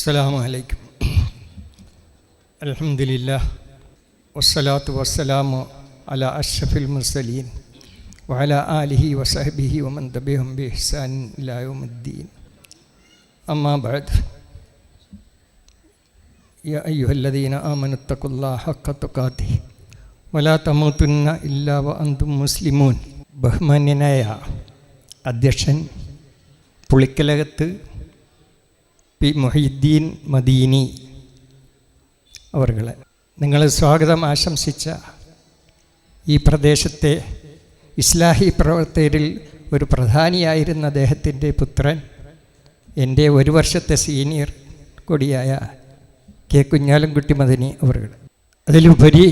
السلام عليكم الحمد لله والصلاة والسلام على أشرف المرسلين وعلى آله وصحبه ومن تبعهم بإحسان إلى يوم الدين أما بعد يا أيها الذين آمنوا اتقوا الله حق تقاته ولا تموتن إلا وأنتم مسلمون ബഹുമാന്യനായ അധ്യക്ഷൻ പുളിക്കലകത്ത് പി മൊഹീദ്ദീൻ മദീനി അവർകളെ. നിങ്ങളെ സ്വാഗതം ആശംസിച്ച ഈ പ്രദേശത്തെ ഇസ്ലാഹി പ്രവർത്തകരിൽ ഒരു പ്രധാനിയായിരുന്ന അദ്ദേഹത്തിന്റെ പുത്രൻ എന്റെ ഒരു വർഷത്തെ സീനിയർ കൂടിയായ കെ കുഞ്ഞാലൻകുട്ടി മദനി അവർകൾ അതിലുപരി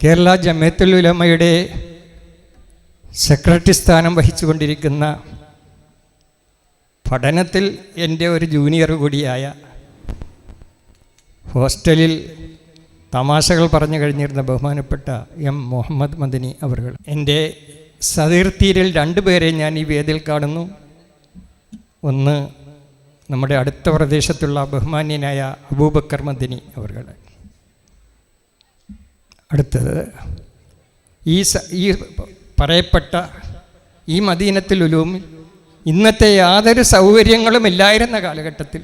കേരള ജമയത്തുൽ ഉലമയുടെ സെക്രട്ടറി സ്ഥാനം വഹിച്ചുകൊണ്ടിരിക്കുന്ന പഠനത്തിൽ എന്റെ ഒരു ജൂനിയർ കൂടിയായ ഹോസ്റ്റലിൽ തമാശകൾ പറഞ്ഞു കഴിഞ്ഞിരുന്ന ബഹുമാനപ്പെട്ട എം മുഹമ്മദ് മദനി അവർകൾ എന്റെ സതീർത്തിയിൽ രണ്ടുപേരെ ഞാൻ ഈ വേദിയിൽ കാണുന്നു. ഒന്ന് നമ്മുടെ അടുത്ത പ്രദേശത്തുള്ള ബഹുമാന്യനായ അബൂബക്കർ മദനി അവർകൾ അടുത്തത് ഈ ഈ പറയപ്പെട്ട ഈ മദീനത്തിൽ ഉലൂമിൽ ഇന്നത്തെ യാതൊരു സൗകര്യങ്ങളും ഇല്ലായിരുന്ന കാലഘട്ടത്തിൽ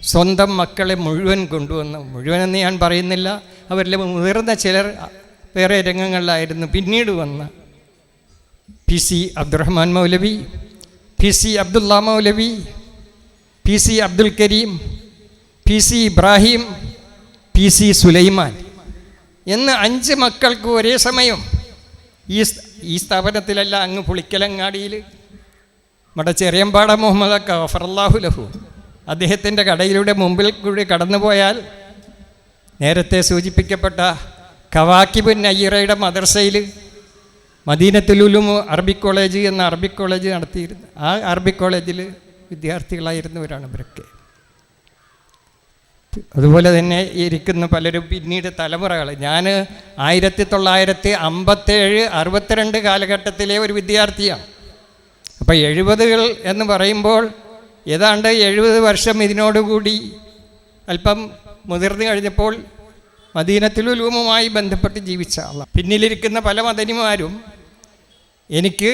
സ്വന്തം മക്കളെ മുഴുവൻ കൊണ്ടുവന്ന്. മുഴുവനെന്ന് ഞാൻ പറയുന്നില്ല. അവരിൽ മുതിർന്ന ചിലർ വേറെ രംഗങ്ങളിലായിരുന്നു. പിന്നീട് വന്ന P C Abdurahman Maulavi P C Abdulla Maulavi P C Abdul Karim P C Ibrahim P C Sulaiman എന്ന് അഞ്ച് മക്കൾക്ക് ഒരേ സമയം ഈ ഈ സ്ഥാപനത്തിലല്ല അങ്ങ് പുളിക്കലങ്ങാടിയിൽ നമ്മുടെ ചെറിയമ്പാട മുഹമ്മദ് കഫറല്ലാഹു ലഹു. അദ്ദേഹത്തിന്റെ കടയിലൂടെ മുമ്പിൽ കൂടി കടന്നുപോയാൽ നേരത്തെ സൂചിപ്പിക്കപ്പെട്ട കവാക്കിബുൻ നയ്യറയുടെ മദർസയിൽ മദീനത്തിലുലും അറബിക് കോളേജ് എന്ന അറബിക് കോളേജ് നടത്തിയിരുന്നു ആ അറബിക് കോളേജിൽ വിദ്യാർത്ഥികളായിരുന്നവരാണ് ഇവരൊക്കെ. അതുപോലെ തന്നെ ഇരിക്കുന്ന പലരും പിന്നീട് തലമുറകൾ. ഞാൻ ആയിരത്തി തൊള്ളായിരത്തി അമ്പത്തേഴ് അറുപത്തിരണ്ട് കാലഘട്ടത്തിലെ ഒരു വിദ്യാർത്ഥിയാണ്. അപ്പോൾ എഴുപതുകൾ എന്ന് പറയുമ്പോൾ ഏതാണ്ട് എഴുപത് വർഷം ഇതിനോടുകൂടി അല്പം മുതിർന്നു കഴിഞ്ഞപ്പോൾ മദീനത്തിലുലൂമുമായി ബന്ധപ്പെട്ട് ജീവിച്ച ആളാണ് പിന്നിലിരിക്കുന്ന പല മദനിമാരും എനിക്ക്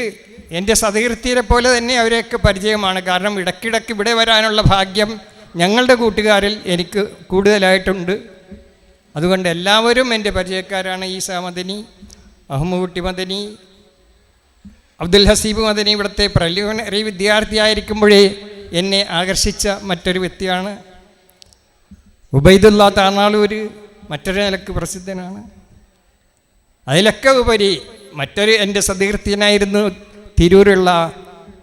എന്റെ സതീർത്ഥിയെ പോലെ തന്നെ അവരെയൊക്കെ പരിചയമാണ്. കാരണം ഇടയ്ക്കിടയ്ക്ക് ഇവിടെ വരാനുള്ള ഭാഗ്യം ഞങ്ങളുടെ കൂട്ടുകാരിൽ എനിക്ക് കൂടുതലായിട്ടുണ്ട്. അതുകൊണ്ട് എല്ലാവരും എന്റെ പരിചയക്കാരാണ് ഈസ മദനി അഹമ്മൂട്ടി മദനി അബ്ദുൽ ഹസീബ് മദനി ഇവിടുത്തെ പ്രലിമിനറി വിദ്യാർത്ഥിയായിരിക്കുമ്പോഴേ എന്നെ ആകർഷിച്ച മറ്റൊരു വ്യക്തിയാണ്. ഉബൈദുല്ല താനാളൂര് മറ്റൊരു നിലയ്ക്ക് പ്രസിദ്ധനാണ്. അതിലൊക്കെ ഉപരി മറ്റൊരു എന്റെ സതീർത്ഥ്യനായിരുന്നു തിരൂരുള്ള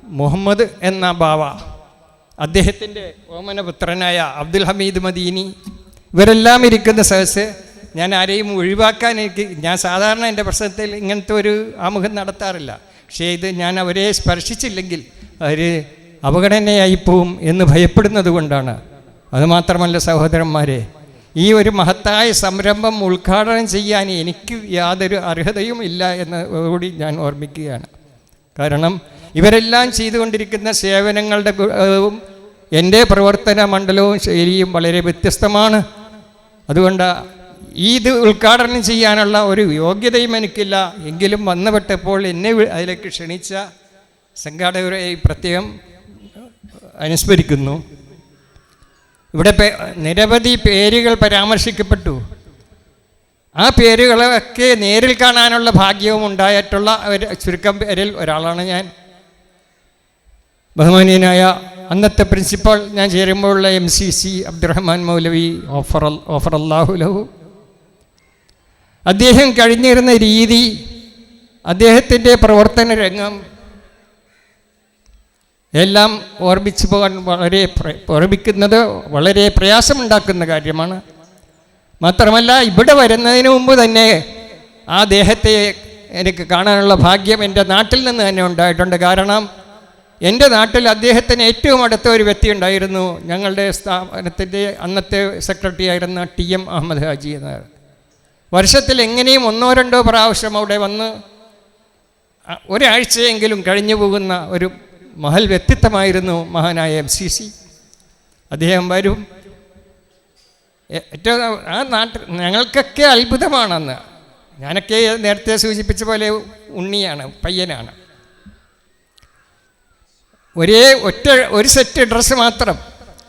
മുഹമ്മദ് എന്ന ബാവ. അദ്ദേഹത്തിന്റെ ഓമനപുത്രനായ അബ്ദുൽ ഹമീദ് മദീനി. ഇവരെല്ലാം ഇരിക്കുന്ന സദസ് ഞാൻ ആരെയും ഒഴിവാക്കാൻ എനിക്ക് ഞാൻ സാധാരണ എന്റെ പ്രശ്നത്തിൽ ഇങ്ങനത്തെ ഒരു ആമുഖം നടത്താറില്ല. പക്ഷേ ഇത് ഞാൻ അവരെ സ്പർശിച്ചില്ലെങ്കിൽ അവർ അവഗണനയായി പോവും എന്ന് ഭയപ്പെടുന്നത് കൊണ്ടാണ്. അതുമാത്രമല്ല സഹോദരന്മാരെ ഈ ഒരു മഹത്തായ സംരംഭം ഉദ്ഘാടനം ചെയ്യാൻ എനിക്ക് യാതൊരു അർഹതയും ഇല്ല എന്ന് കൂടി ഞാൻ ഓർമ്മിക്കുകയാണ്. കാരണം ഇവരെല്ലാം ചെയ്തുകൊണ്ടിരിക്കുന്ന സേവനങ്ങളുടെ എന്റെ പ്രവർത്തന മണ്ഡലവും ശൈലിയും വളരെ വ്യത്യസ്തമാണ്. അതുകൊണ്ട് ഇത് ഉദ്ഘാടനം ചെയ്യാനുള്ള ഒരു യോഗ്യതയും എനിക്കില്ല. എങ്കിലും വന്നുപെട്ടപ്പോൾ എന്നെ അതിലേക്ക് ക്ഷണിച്ച സംഘാടകരെ പ്രത്യേകം അനുസ്മരിക്കുന്നു. ഇവിടെ നിരവധി പേരുകൾ പരാമർശിക്കപ്പെട്ടു. ആ പേരുകളൊക്കെ നേരിൽ കാണാനുള്ള ഭാഗ്യവും ഉണ്ടായിട്ടുള്ള ഒരു ചുരുക്കം പേരിൽ ഒരാളാണ് ഞാൻ. ബഹുമാനീയനായ അന്നത്തെ പ്രിൻസിപ്പാൾ ഞാൻ ചേരുമ്പോഴുള്ള M C C Abdurahman Maulavi offer ഓഫർ അള്ളാഹു ലഹു. അദ്ദേഹം കഴിഞ്ഞിരുന്ന രീതി അദ്ദേഹത്തിന്റെ പ്രവർത്തന രംഗം എല്ലാം ഓർമ്മിച്ചു പോകാൻ വളരെ ഓർമ്മിക്കുന്നത് വളരെ പ്രയാസമുണ്ടാക്കുന്ന കാര്യമാണ്. മാത്രമല്ല ഇവിടെ വരുന്നതിന് മുമ്പ് തന്നെ ആ ദേഹത്തെ എനിക്ക് കാണാനുള്ള ഭാഗ്യം എന്റെ നാട്ടിൽ നിന്ന് തന്നെ ഉണ്ടായിട്ടുണ്ട്. കാരണം എന്റെ നാട്ടിൽ അദ്ദേഹത്തിന് ഏറ്റവും അടുത്ത ഒരു വ്യക്തി ഉണ്ടായിരുന്നു. ഞങ്ങളുടെ സ്ഥാപനത്തിന്റെ അന്നത്തെ സെക്രട്ടറി ആയിരുന്ന ടി എം അഹമ്മദ് ഹാജി എന്ന വർഷത്തിൽ എങ്ങനെയും ഒന്നോ രണ്ടോ പ്രാവശ്യം അവിടെ വന്ന് ഒരാഴ്ചയെങ്കിലും കഴിഞ്ഞു പോകുന്ന ഒരു മഹൽ വ്യക്തിത്വമായിരുന്നു മഹാനായ എം സി സി. അദ്ദേഹം വരും. ഏറ്റവും ആ നാട്ടിൽ ഞങ്ങൾക്കൊക്കെ അത്ഭുതമാണെന്ന്. ഞാനൊക്കെ നേരത്തെ സൂചിപ്പിച്ച പോലെ ഉണ്ണിയാണ് പയ്യനാണ്. ഒരേ ഒറ്റ ഒരു സെറ്റ് ഡ്രസ്സ് മാത്രം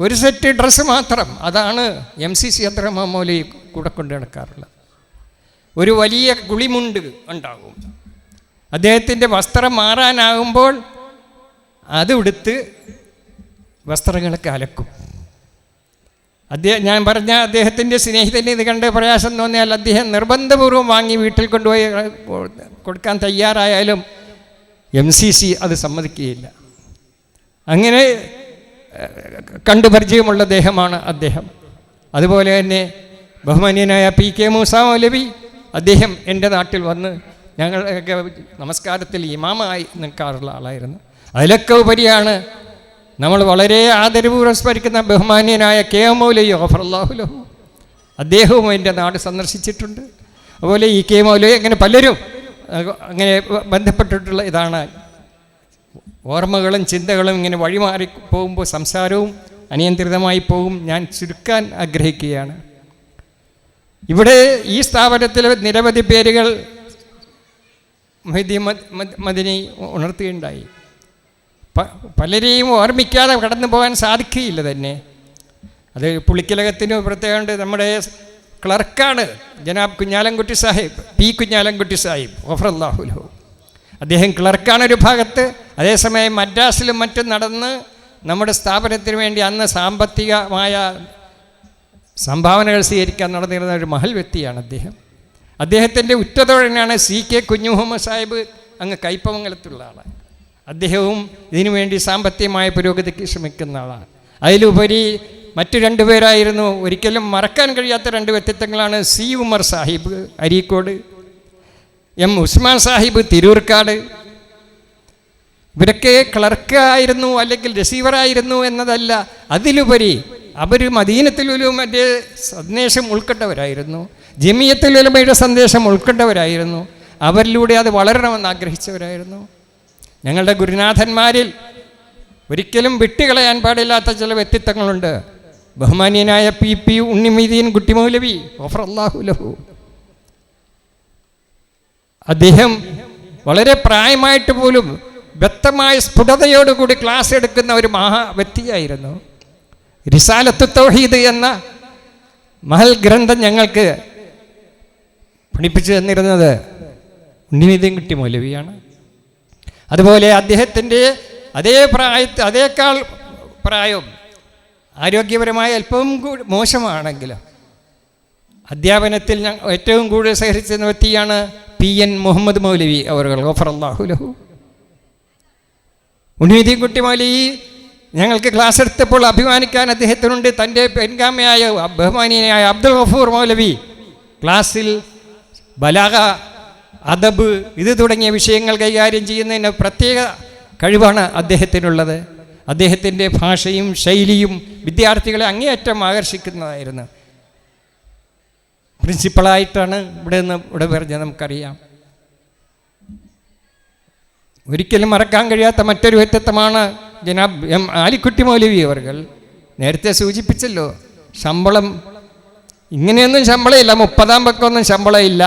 ഒരു സെറ്റ് ഡ്രസ്സ് മാത്രം. അതാണ് എം സി സി അത്ര മൗലി കൂടെ കൊണ്ട് നടക്കാറുള്ളത് ഒരു വലിയ കുളിമുണ്ട് ഉണ്ടാകും. അദ്ദേഹത്തിന്റെ വസ്ത്രം മാറാനാകുമ്പോൾ അത് ഉടുത്ത് വസ്ത്രങ്ങളൊക്കെ അലക്കും. അദ്ദേഹം ഞാൻ പറഞ്ഞ അദ്ദേഹത്തിന്റെ സ്നേഹിതന് ഇത് കണ്ട് പ്രയാസം തോന്നിയാൽ അദ്ദേഹം നിർബന്ധപൂർവം വാങ്ങി വീട്ടിൽ കൊണ്ടുപോയി കൊടുക്കാൻ തയ്യാറായാലും എം സി സി അത് സമ്മതിക്കുകയില്ല. അങ്ങനെ കണ്ടുപരിചയമുള്ള കണ്ടു പരിചയമുള്ള ദേഹമാണ് അദ്ദേഹം. അതുപോലെ തന്നെ ബഹുമാന്യനായ പി കെ മൂസ അദ്ദേഹം എന്റെ നാട്ടിൽ വന്ന് ഞങ്ങളൊക്കെ നമസ്കാരത്തിൽ ഇമാമായി നിൽക്കാറുള്ള ആളായിരുന്നു. അതിലൊക്കെ ഉപരിയാണ് നമ്മൾ വളരെ ആദരപൂർവം സ്മരിക്കുന്ന ബഹുമാന്യനായ കെ എം മൗലയോ ഓഫറല്ലാഹുലഹു അദ്ദേഹവും എന്റെ നാട് സന്ദർശിച്ചിട്ടുണ്ട്. അതുപോലെ ഈ കെ മൗലയോ അങ്ങനെ പലരും അങ്ങനെ ബന്ധപ്പെട്ടിട്ടുള്ള ഇതാണ്. ഓർമ്മകളും ചിന്തകളും ഇങ്ങനെ വഴിമാറി പോകുമ്പോൾ സംസാരവും അനിയന്ത്രിതമായി പോകും. ഞാൻ ചുരുക്കാൻ ആഗ്രഹിക്കുകയാണ്. ഇവിടെ ഈ സ്ഥാപനത്തിലെ നിരവധി പേരുകൾ മൊഹീദ്ദീൻ മദ്- മദ്- മദിനി ഉണർത്തുകയുണ്ടായി. പലരെയും ഓർമ്മിക്കാതെ കടന്നു പോകാൻ സാധിക്കുകയില്ല തന്നെ. അത് പുളിക്കലകത്തിന് പ്രത്യേകമുണ്ട് നമ്മുടെ ക്ലർക്കാണ് ജനാബ് കുഞ്ഞാലൻകുട്ടി സാഹിബ് പി കുഞ്ഞാലൻകുട്ടി സാഹിബ് ഓഫറല്ലാഹുലോ അദ്ദേഹം ക്ലർക്കാണ് ഒരു ഭാഗത്ത്. അതേസമയം മദ്രാസിലും മറ്റും നടന്ന് നമ്മുടെ സ്ഥാപനത്തിന് വേണ്ടി അന്ന് സാമ്പത്തികമായ സംഭാവനകൾ സ്വീകരിക്കാൻ നടന്നിരുന്ന ഒരു മഹൽ വ്യക്തിയാണ് അദ്ദേഹം. അദ്ദേഹത്തിന്റെ ഉറ്റതോഴനാണ് സി കെ കുഞ്ഞു മുഹമ്മദ് സാഹിബ് അങ്ങ് കൈപ്പമംഗലത്തുള്ള ആളാണ്. അദ്ദേഹവും ഇതിനുവേണ്ടി സാമ്പത്തികമായ പുരോഗതിക്ക് ശ്രമിക്കുന്ന ആളാണ്. അതിലുപരി മറ്റു രണ്ടുപേരായിരുന്നു ഒരിക്കലും മറക്കാൻ കഴിയാത്ത രണ്ട് വ്യക്തിത്വങ്ങളാണ് സി ഉമർ സാഹിബ് അരീക്കോട് എം ഉസ്മാൻ സാഹിബ് തിരൂർക്കാട്. ഇവരൊക്കെ ക്ലർക്കായിരുന്നു അല്ലെങ്കിൽ റിസീവറായിരുന്നു എന്നതല്ല. അതിലുപരി അവർ മദീനത്തിലുലുമന്റെ സന്ദേശം ഉൾക്കൊണ്ടവരായിരുന്നു. ജമിയത്തിലുലമയുടെ സന്ദേശം ഉൾക്കൊണ്ടവരായിരുന്നു. അവരിലൂടെ അത് വളരണമെന്ന് ആഗ്രഹിച്ചവരായിരുന്നു. ഞങ്ങളുടെ ഗുരുനാഥന്മാരിൽ ഒരിക്കലും വിട്ടുകളയാൻ പാടില്ലാത്ത ചില വ്യക്തിത്വങ്ങളുണ്ട്. ബഹുമാനീയനായ പി പി ഉണ്ണിമീദീൻ കുട്ടിമൗലവി ഓഫർ അള്ളാഹു ലഹു. അദ്ദേഹം വളരെ പ്രായമായിട്ട് പോലും വ്യക്തമായ സ്ഫുടതയോടുകൂടി ക്ലാസ് എടുക്കുന്ന ഒരു മഹാ വ്യക്തിയായിരുന്നു. റിസാലത്ത് തൗഹീദ് എന്ന മഹൽ ഗ്രന്ഥം ഞങ്ങൾക്ക് പഠിപ്പിച്ചു തന്നിരുന്നത് ഉണ്ണിനിധിയും കിട്ടി മൗലവിയാണ്. അതുപോലെ അദ്ദേഹത്തിന്റെ അതേ പ്രായത്തിൽ അതേക്കാൾ പ്രായവും ആരോഗ്യപരമായ അല്പവും കൂടി മോശമാണെങ്കിലും അധ്യാപനത്തിൽ ഞാൻ ഏറ്റവും കൂടുതൽ സഹരിച്ചിരുന്ന വ്യക്തിയാണ് പി എൻ മുഹമ്മദ് മൗലവി. അവർ ഓഫർ അള്ളാഹുലഹു ഉണ്ണിദീൻകുട്ടി മൗലവി ഞങ്ങൾക്ക് ക്ലാസ് എടുത്തപ്പോൾ അഭിമാനിക്കാൻ അദ്ദേഹത്തിനുണ്ട്. തന്റെ പെൻഗാമയായ ബഹുമാനിയായ അബ്ദുൽ ഗഫൂർ മൗലവി. ക്ലാസ്സിൽ ബലാഗ അദബ് ഇത് തുടങ്ങിയ വിഷയങ്ങൾ കൈകാര്യം ചെയ്യുന്നതിന് പ്രത്യേക കഴിവാണ് അദ്ദേഹത്തിനുള്ളത്. അദ്ദേഹത്തിന്റെ ഭാഷയും ശൈലിയും വിദ്യാർത്ഥികളെ അങ്ങേയറ്റം ആകർഷിക്കുന്നതായിരുന്നു. പ്രിൻസിപ്പളായിട്ടാണ് ഇവിടെ നിന്ന് ഇവിടെ പറഞ്ഞത് നമുക്കറിയാം. ഒരിക്കലും മറക്കാൻ കഴിയാത്ത മറ്റൊരു വ്യക്തിത്വമാണ് ജനാബ് എം ആലിക്കുട്ടി മൗലവി അവർകൾ നേരത്തെ സൂചിപ്പിച്ചല്ലോ ശമ്പളം ഇങ്ങനെയൊന്നും ശമ്പളമില്ല മുപ്പതാം പക്കമൊന്നും ശമ്പളമില്ല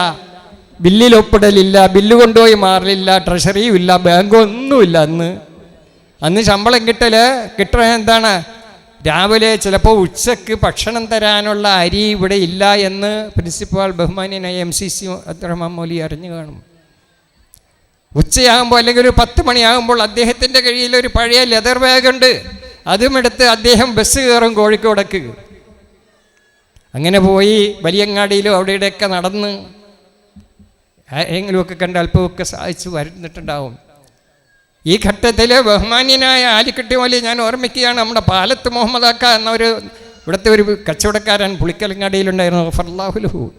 ബില്ലിൽ ഒപ്പിടലില്ല ബില്ല് കൊണ്ടുപോയി മാറലില്ല ട്രഷറിയും ഇല്ല ബാങ്കും ഒന്നുമില്ല അന്ന്. അന്ന് ശമ്പളം കിട്ടൽ കിട്ടണ എന്താണ്? രാവിലെ ചിലപ്പോൾ ഉച്ചയ്ക്ക് ഭക്ഷണം തരാനുള്ള അരി ഇവിടെ ഇല്ല എന്ന് principal ബഹുമാനിയായ M C C Abdurahman Mouli അറിഞ്ഞു കാണും. ഉച്ചയാകുമ്പോൾ അല്ലെങ്കിൽ ഒരു പത്ത് മണിയാകുമ്പോൾ അദ്ദേഹത്തിന്റെ കയ്യിൽ ഒരു പഴയ ലെതർ ബാഗുണ്ട് അതും എടുത്ത് അദ്ദേഹം ബസ് കയറും കോഴിക്കോടേക്ക്. അങ്ങനെ പോയി വലിയങ്ങാടിയിലും അവിടെയൊക്കെ നടന്ന് ആരെങ്കിലുമൊക്കെ കണ്ട് അല്പമൊക്കെ സഹായിച്ച് വരുന്നിട്ടുണ്ടാവും. ഈ ഘട്ടത്തിൽ ബഹുമാന്യനായ ആലിക്കട്ടി മോലി ഞാൻ ഓർമ്മിക്കുകയാണ് നമ്മുടെ പാലത്ത് മുഹമ്മദാക്ക എന്നൊരു ഇവിടുത്തെ ഒരു കച്ചവടക്കാരൻ പുളിക്കലങ്ങാടിയിലുണ്ടായിരുന്നു. ഫർലാഹുലുഹു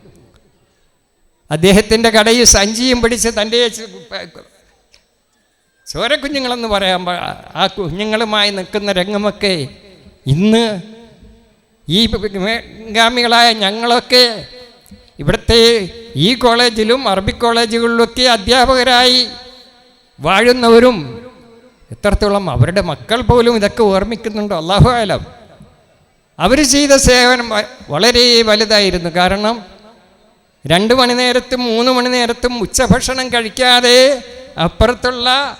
അദ്ദേഹത്തിന്റെ കടയിൽ സഞ്ചിയും പിടിച്ച് തന്റെ ചോര കുഞ്ഞുങ്ങളെന്ന് പറയാൻ ആ കുഞ്ഞുങ്ങളുമായി നിൽക്കുന്ന രംഗമൊക്കെ ഇന്ന് ഈ ഗാമികളായ ഞങ്ങളൊക്കെ ഇവിടുത്തെ ഈ കോളേജിലും അറബി കോളേജുകളിലൊക്കെ അധ്യാപകരായി വാഴുന്നവരും എത്രത്തോളം അവരുടെ മക്കൾ പോലും ഇതൊക്കെ ഓർമ്മിക്കുന്നുണ്ടോ? അള്ളാഹു ആലം അവർ ചെയ്ത സേവനം വളരെ വലുതായിരുന്നു. കാരണം രണ്ട് മണി നേരത്തും മൂന്ന് മണി നേരത്തും ഉച്ചഭക്ഷണം കഴിക്കാതെ അപ്പുറത്തുള്ള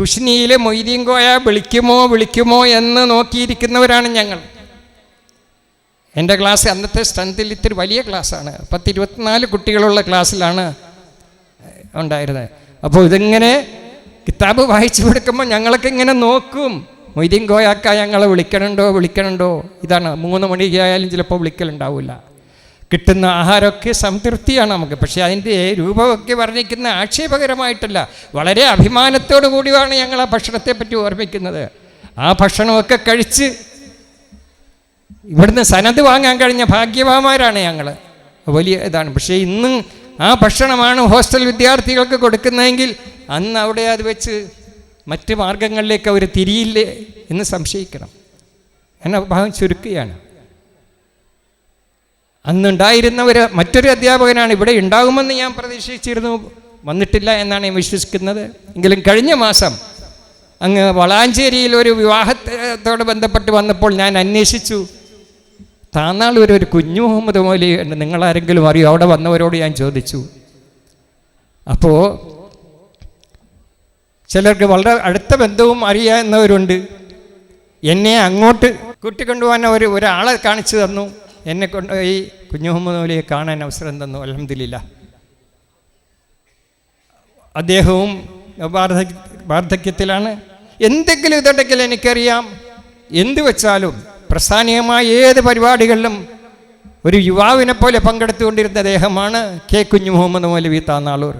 കുഷ്നിയിലെ മൊയ്തീൻ കോയ വിളിക്കുമോ വിളിക്കുമോ എന്ന് നോക്കിയിരിക്കുന്നവരാണ് ഞങ്ങൾ. എന്റെ ക്ലാസ് അന്നത്തെ സ്ട്രെങ്തിൽ ഇത്തിരി വലിയ ക്ലാസ്സാണ്. പത്ത് ഇരുപത്തിനാല് കുട്ടികളുള്ള ക്ലാസ്സിലാണ് ഉണ്ടായിരുന്നത്. അപ്പോൾ ഇതിങ്ങനെ കിതാബ് വായിച്ചു കൊടുക്കുമ്പോൾ ഞങ്ങളൊക്കെ ഇങ്ങനെ നോക്കും. മൊയ്തീൻ കോയാക്ക ഞങ്ങളെ വിളിക്കണുണ്ടോ വിളിക്കണുണ്ടോ? ഇതാണ് മൂന്ന് മണിക്കായാലും ചിലപ്പോൾ വിളിക്കലുണ്ടാവില്ല. കിട്ടുന്ന ആഹാരമൊക്കെ സംതൃപ്തിയാണ് നമുക്ക്. പക്ഷേ അതിന്റെ രൂപമൊക്കെ വർണിക്കുന്ന ആക്ഷേപകരമായിട്ടല്ല. വളരെ അഭിമാനത്തോടു കൂടിയാണ് ഞങ്ങൾ ആ ഭക്ഷണത്തെപ്പറ്റി ഓർമ്മിക്കുന്നത്. ആ ഭക്ഷണമൊക്കെ കഴിച്ച് ഇവിടുന്ന് സനത് വാങ്ങാൻ കഴിഞ്ഞ ഭാഗ്യവാന്മാരാണ് ഞങ്ങൾ വലിയ ഇതാണ്. പക്ഷേ ഇന്നും ആ ഭക്ഷണമാണ് ഹോസ്റ്റൽ വിദ്യാർത്ഥികൾക്ക് കൊടുക്കുന്നതെങ്കിൽ അന്ന് അവിടെ അത് വെച്ച് മറ്റ് മാർഗങ്ങളിലേക്ക് അവർ തിരിയില്ലേ എന്ന് സംശയിക്കണം. എന്നെ ഭാഗം ചുരുക്കുകയാണ്. അന്നുണ്ടായിരുന്ന ഒരു മറ്റൊരു അധ്യാപകനാണ് ഇവിടെ ഉണ്ടാകുമെന്ന് ഞാൻ പ്രതീക്ഷിച്ചിരുന്നു. വന്നിട്ടില്ല എന്നാണ് ഞാൻ വിശ്വസിക്കുന്നത്. എങ്കിലും കഴിഞ്ഞ മാസം അങ്ങ് വളാഞ്ചേരിയിൽ ഒരു വിവാഹത്തോട് ബന്ധപ്പെട്ട് വന്നപ്പോൾ ഞാൻ അന്വേഷിച്ചു. താന്നാളൂർ ഒരു കുഞ്ഞു മുഹമ്മദ് മൗലി ഉണ്ട് നിങ്ങളാരെങ്കിലും അറിയോ? അവിടെ വന്നവരോട് ഞാൻ ചോദിച്ചു. അപ്പോൾ ചിലർക്ക് വളരെ അടുത്ത ബന്ധവും അറിയാവുന്നവരുണ്ട്. എന്നെ അങ്ങോട്ട് കൂട്ടിക്കൊണ്ടുപോകാൻ ഒരു ഒരാളെ കാണിച്ചു തന്നു. എന്നെ കൊണ്ട് ഈ കുഞ്ഞു മുഹമ്മദ് മൗലിയെ കാണാൻ അവസരം തന്നു. അലഹമില്ല അദ്ദേഹവും വാർദ്ധക്യ വാർദ്ധക്യത്തിലാണ്. എന്തെങ്കിലും ഇതുണ്ടെങ്കിൽ എനിക്കറിയാം. എന്ത് വെച്ചാലും പ്രസ്ഥാനീയമായ ഏത് പരിപാടികളിലും ഒരു യുവാവിനെ പോലെ പങ്കെടുത്തുകൊണ്ടിരുന്ന അദ്ദേഹമാണ് കെ കുഞ്ഞു മുഹമ്മദ് മൗലവി താന്നാളൂർ.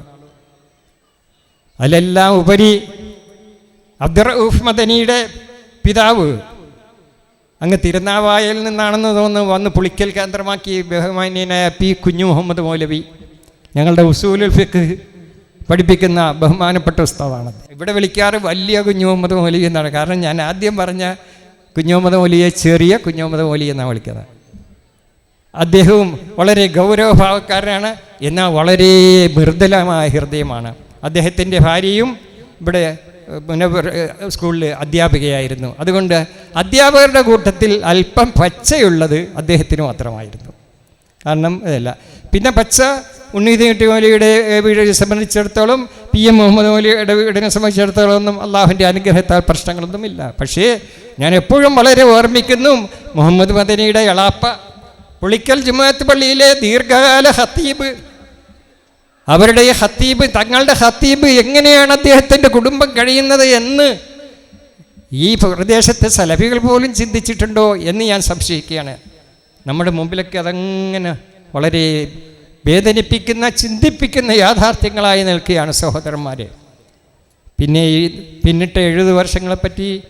അതിലെല്ലാം ഉപരി അബ്ദുറൌഫ് മദനിയുടെ പിതാവ് അങ്ങ് തിരുനാവായയിൽ നിന്നാണെന്ന് തോന്നുന്നു വന്ന് പുളിക്കൽ കേന്ദ്രമാക്കി ബഹുമാന്യനായ പി കുഞ്ഞു മുഹമ്മദ് മൗലവി. ഞങ്ങളുടെ ഉസൂലുൽ ഫിഖ് പഠിപ്പിക്കുന്ന ബഹുമാനപ്പെട്ട ഉസ്താവാണ് ഇവിടെ വിളിക്കാറ് വലിയ കുഞ്ഞു മുഹമ്മദ് മൗലവി എന്നാണ്. കാരണം ഞാൻ ആദ്യം പറഞ്ഞ കുഞ്ഞു മുഹമ്മദ് മൗലിയെ ചെറിയ കുഞ്ഞു മുഹമ്മദ് മൗലി എന്നാണ് വിളിക്കുന്നത്. അദ്ദേഹവും വളരെ ഗൗരവഭാവക്കാരനാണ്. എന്നാൽ വളരെ മൃദുലമായ ഹൃദയമാണ്. അദ്ദേഹത്തിന്റെ ഭാര്യയും ഇവിടെ മുനവർ സ്കൂളിൽ അധ്യാപികയായിരുന്നു. അതുകൊണ്ട് അധ്യാപകരുടെ കൂട്ടത്തിൽ അല്പം പച്ചയുള്ളത് അദ്ദേഹത്തിന് മാത്രമായിരുന്നു. കാരണം അതല്ല. പിന്നെ പച്ച ഉണ്ണീതി മൗലിയുടെ വീടിനെ സംബന്ധിച്ചിടത്തോളം പി എം മുഹമ്മദ് മൗലിയുടെ വീടിനെ സംബന്ധിച്ചിടത്തോളം ഒന്നും അള്ളാഹുവിന്റെ അനുഗ്രഹത്താൽ പ്രശ്നങ്ങളൊന്നുമില്ല. പക്ഷേ ഞാൻ എപ്പോഴും വളരെ ഓർമ്മിക്കുന്നു മുഹമ്മദ് മദനിയുടെ എളാപ്പ പുളിക്കൽ ജുമാഅത്ത് പള്ളിയിലെ ദീർഘകാല ഹത്തീബ് അവരുടെ ഹത്തീബ് തങ്ങളുടെ ഹത്തീബ് എങ്ങനെയാണ് അദ്ദേഹത്തിന്റെ കുടുംബം കഴിയുന്നത് എന്ന് ഈ പ്രദേശത്തെ സലഫികൾ പോലും ചിന്തിച്ചിട്ടുണ്ടോ എന്ന് ഞാൻ സംശയിക്കുകയാണ്. നമ്മുടെ മുമ്പിലൊക്കെ അതങ്ങനെ വളരെ വേദനിപ്പിക്കുന്ന ചിന്തിപ്പിക്കുന്ന യാഥാർത്ഥ്യങ്ങളായി നിൽക്കുകയാണ് സഹോദരന്മാരെ. പിന്നെ ഈ പിന്നിട്ട് എഴുപത് വർഷങ്ങളെപ്പറ്റി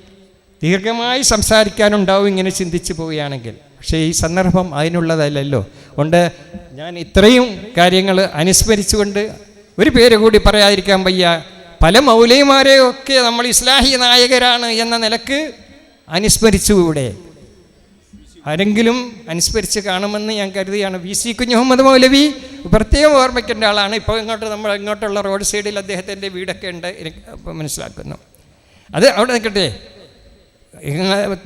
ദീർഘമായി സംസാരിക്കാനുണ്ടാവും ഇങ്ങനെ ചിന്തിച്ചു പോവുകയാണെങ്കിൽ. പക്ഷേ ഈ സന്ദർഭം അതിനുള്ളതല്ലല്ലോ. ഉണ്ട്. ഞാൻ ഇത്രയും കാര്യങ്ങൾ അനുസ്മരിച്ചുകൊണ്ട് ഒരു പേര് കൂടി പറയാതിരിക്കാൻ വയ്യ. പല മൗലൈമാരെയൊക്കെ നമ്മൾ ഇസ്ലാഹി നായകരാണ് എന്ന നിലയ്ക്ക് അനുസ്മരിച്ചു ഇവിടെ ആരെങ്കിലും അനുസ്മരിച്ച് കാണുമെന്ന് ഞാൻ കരുതിയാണ്. വി സി കുഞ്ഞു മുഹമ്മദ് മൗലവി പ്രത്യേകം ഓർമ്മിക്കേണ്ട ആളാണ്. ഇപ്പോൾ ഇങ്ങോട്ട് നമ്മൾ ഇങ്ങോട്ടുള്ള റോഡ് സൈഡിൽ അദ്ദേഹത്തിന്റെ വീടൊക്കെ ഉണ്ട്. എനിക്ക് മനസ്സിലാക്കുന്നു. അത് അവിടെ നിൽക്കട്ടെ.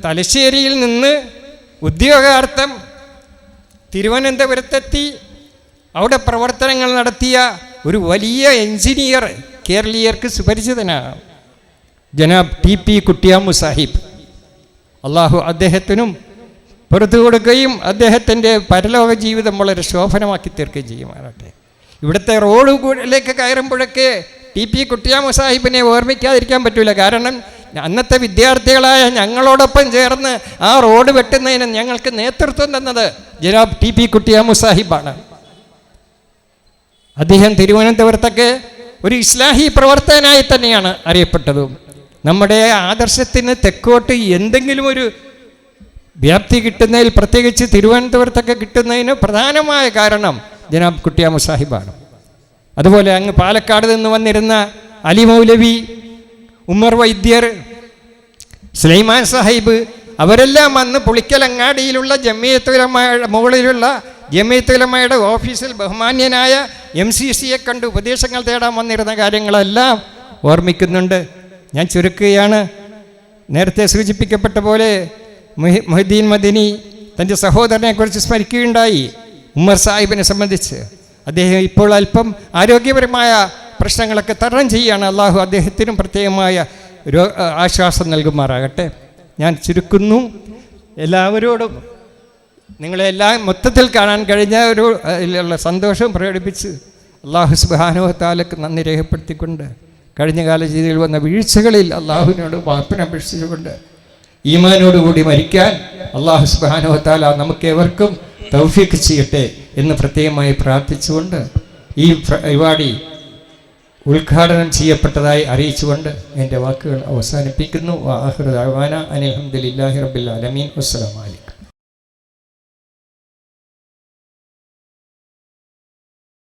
തലശ്ശേരിയിൽ നിന്ന് ഉദ്യോഗാർത്ഥം തിരുവനന്തപുരത്തെത്തി അവിടെ പ്രവർത്തനങ്ങൾ നടത്തിയ ഒരു വലിയ എഞ്ചിനീയർ കേരളീയർക്ക് സുപരിചിതനാണ്. ജനാബ് ടി പി കുട്ടിയാമു സാഹിബ്. അള്ളാഹു അദ്ദേഹത്തിനും പുറത്തു കൊടുക്കുകയും അദ്ദേഹത്തിന്റെ പരലോക ജീവിതം വളരെ ശോഭനമാക്കി തീർക്കുകയും ചെയ്യുമാറാട്ടെ ഇവിടുത്തെ റോഡിലേക്ക് കയറുമ്പോഴൊക്കെ ടി പി കുട്ടിയാമു സാഹിബിനെ ഓർമ്മിക്കാതിരിക്കാൻ പറ്റില്ല കാരണം അന്നത്തെ വിദ്യാർത്ഥികളായ ഞങ്ങളോടൊപ്പം ചേർന്ന് ആ റോഡ് വെട്ടുന്നതിന് ഞങ്ങൾക്ക് നേതൃത്വം തന്നത് ജനാബ് ടി പി കുട്ടിയാമു സാഹിബാണ്. അദ്ദേഹം തിരുവനന്തപുരത്തൊക്കെ ഒരു ഇസ്ലാഹി പ്രവർത്തകനായി തന്നെയാണ് അറിയപ്പെട്ടതും. നമ്മുടെ ആദർശത്തിന് തെക്കോട്ട് എന്തെങ്കിലും ഒരു വ്യാപ്തി കിട്ടുന്നതിൽ പ്രത്യേകിച്ച് തിരുവനന്തപുരത്തൊക്കെ കിട്ടുന്നതിന് പ്രധാനമായ കാരണം ജനാബ് കുട്ടിയാമു സാഹിബാണ്. അതുപോലെ അങ്ങ് പാലക്കാട് നിന്ന് വന്നിരുന്ന അലി മൗലവി ഉമർ വൈദ്യർ സുലൈമാൻ സാഹിബ് അവരെല്ലാം വന്ന് പുളിക്കലങ്ങാടിയിലുള്ള ജമിയത്തുലമയുടെ മുകളിലുള്ള ജമിയത്തുലമയുടെ ഓഫീസിൽ ബഹുമാന്യനായ എം സി സിയെ കണ്ട് ഉപദേശങ്ങൾ തേടാൻ വന്നിരുന്ന കാര്യങ്ങളെല്ലാം ഓർമ്മിക്കുന്നുണ്ട്. ഞാൻ ചുരുക്കുകയാണ്. നേരത്തെ സൂചിപ്പിക്കപ്പെട്ട പോലെ മുഹി- മുഹിദ്ദീൻ മദിനി തന്റെ സഹോദരനെക്കുറിച്ച് സ്മരിക്കുകയുണ്ടായി ഉമ്മർ സാഹിബിനെ സംബന്ധിച്ച്. അദ്ദേഹം ഇപ്പോൾ അല്പം ആരോഗ്യപരമായ പ്രശ്നങ്ങളൊക്കെ തരണം ചെയ്യുകയാണ് അള്ളാഹു അദ്ദേഹത്തിനും പ്രത്യേകമായ രോ ആശ്വാസം നൽകുമാറാകട്ടെ. ഞാൻ ചുരുക്കുന്നു. എല്ലാവരോടും നിങ്ങളെല്ലാം മൊത്തത്തിൽ കാണാൻ കഴിഞ്ഞ ഒരു ഇതിലുള്ള സന്തോഷം പ്രകടിപ്പിച്ച് അള്ളാഹു സുബാനുവത്താലക്ക് നന്ദി രേഖപ്പെടുത്തിക്കൊണ്ട് കഴിഞ്ഞ കാല രീതിയിൽ വന്ന വീഴ്ചകളിൽ അള്ളാഹുവിനോട് വാപ്പിനപേക്ഷിച്ചുകൊണ്ട് ഈമാനോടുകൂടി മരിക്കാൻ അള്ളാഹു സുബാനുവത്താല നമുക്ക് ഏവർക്കും തൗഫീക്ക് ചെയ്യട്ടെ എന്ന് പ്രത്യേകമായി പ്രാർത്ഥിച്ചുകൊണ്ട് ഈ പരിപാടി ഉദ്ഘാടനം ചെയ്യപ്പെട്ടതായി അറിയിച്ചുകൊണ്ട് എന്റെ വാക്കുകൾ അവസാനിപ്പിക്കുന്നു. വാഹൃദാന അനിൽഹമ്മദില്ലാഹി റബ്ബിൽ ആലമീൻ. വസ്സലാമലൈക്കും